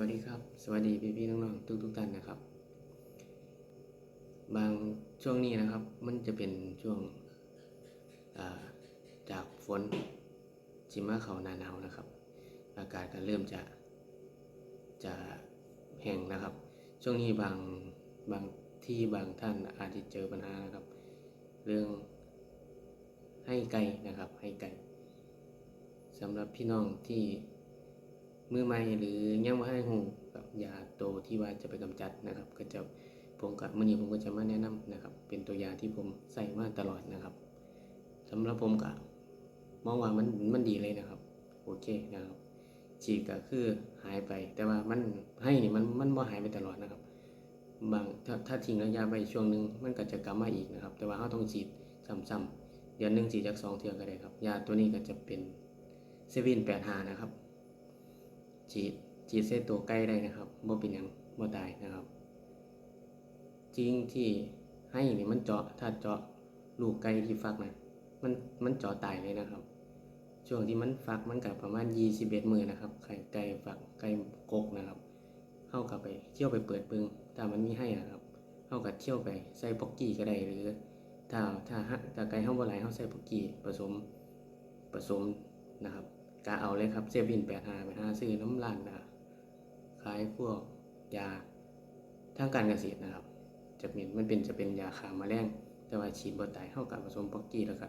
วัสดีครับ สวัสดีพี่พี่ๆน้องๆทุกทุกๆท่านนะครับ บางช่วงนี้นะครับ มันจะเป็นช่วงาจากฝนจิมาเขาหนาหนาวนะครับ อากาศก็เริ่มจะจะแห้งนะครับ ช่วงนี้บางบางที่บางท่านอาจจะเจอปัญหานะครับ เรื่องให้ไก่นะครับให้ไก่สำหรับพี่น้องที่ มือใหม่หรือยังว่าให้หูกับยาโตวที่ว่าจะไปกำจัดนะครับ ก็จะผมกับมื่อนี้ผมก็จะมาแนะนำนะครับ เป็นตัวยาที่ผมใส่มาตลอดนะครับสำหรับผมก็มองว่ามันมันดีเลยนะครับโอเคนะครับฉีดก็คือหายไป แต่ว่ามันให้นี่มันมันบ่หายไปตลอดนะครับ บางถ้าถ้าทิ้งระยะไปช่วงหนึ่งมันก็จะกลับมาอีกนะครับ แต่ว่าเราต้องฉีดซ้ำๆเดือนหนึ่งฉีดจากสองเทื่อก็ได้ครับ ยาตัวนี้ก็จะเป็นเซวินแปดหานะครับ ฉีดฉีดเส้นตัวใกล้ได้นะครับบ่เป็นยังบ่ตายนะครับ จริงที่ให้นี่มันเจาะถ้าเจาะลูกไก่ที่ฟักนะมันมันเจาะตายเลยนะครับ ช่วงที่มันฟักมันกับประมาณ21มื้อนะครับไข่ไก่ฟักไก่กกนะครับ เข้ากับไปเที่ยวไปเปิดเบิงถ้ามันมีให้นะครับเข้ากับเที่ยวไปใส่ป๊อกกี้ก็ได้หรือถ้าถ้าฮะถ้าไก่เฮาบ่หลายเฮาใส่ป๊อกกี้ผสมผสมนะครับ กาเอาเลยครับเซฟินแปดหาไปหาซื้อน้ำร้านนะขายพวกยาทางการเกษตรนะครับ จะเป็นมันเป็นจะเป็นยาขาแมลงแต่ว่าฉีดบตายเข้ากับผสมป๊อกกี้แล้วก็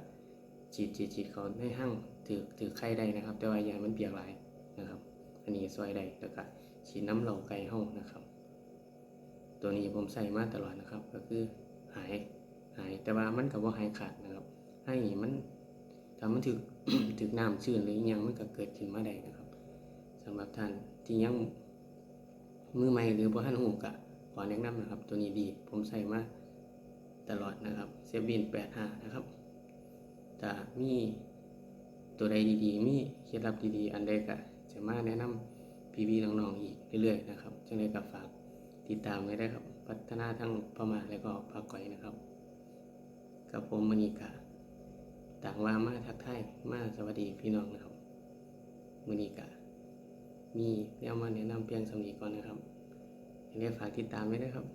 ฉีดฉีดฉีดเขาให้ห้างถือถือไข้ได้นะครับ แต่ว่ายามันเปียกหลายนะครับ อันนี้ซอยได้แล้วก็ฉีดน้ำเหล่าไก่ห้องนะครับ ตัวนี้ผมใส่มาตลอดนะครับ ก็คือหายหายแต่ว่ามันกับว่าหายขาดนะครับให้มัน ถ้ามันถึกถึกน้ำชื้นหรือยังมันก็เกิดขึ้นมาได้นะครับสำหรับท่านที่ยังมือใหม่หรือบ่ทันหูกะขอแนะนำนะครับ ตัวนี้ดีผมใส่มาตลอดนะครับเซบิน85นะครับถ้ามีตัวใดดีๆ มีเคล็ดลับดีๆ อันใดก็จะมาแนะนำพี่ๆน้องๆอีกเรื่อยๆนะครับจังไดก็ฝากติดตามไว้ได้ครับ พัฒนาทั้งประมาและก็ภาคก่อยนะครับ กับผมมณีกา ต่างว่ามาทักทายมาสวัสดีพี่น้องนะครับมือนี้กะมีแนวมาแนะนำเพียงสำนีก่อนนะครับอย่าลืมฝากติดตามไว้นะครับ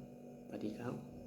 สวัสดีครับ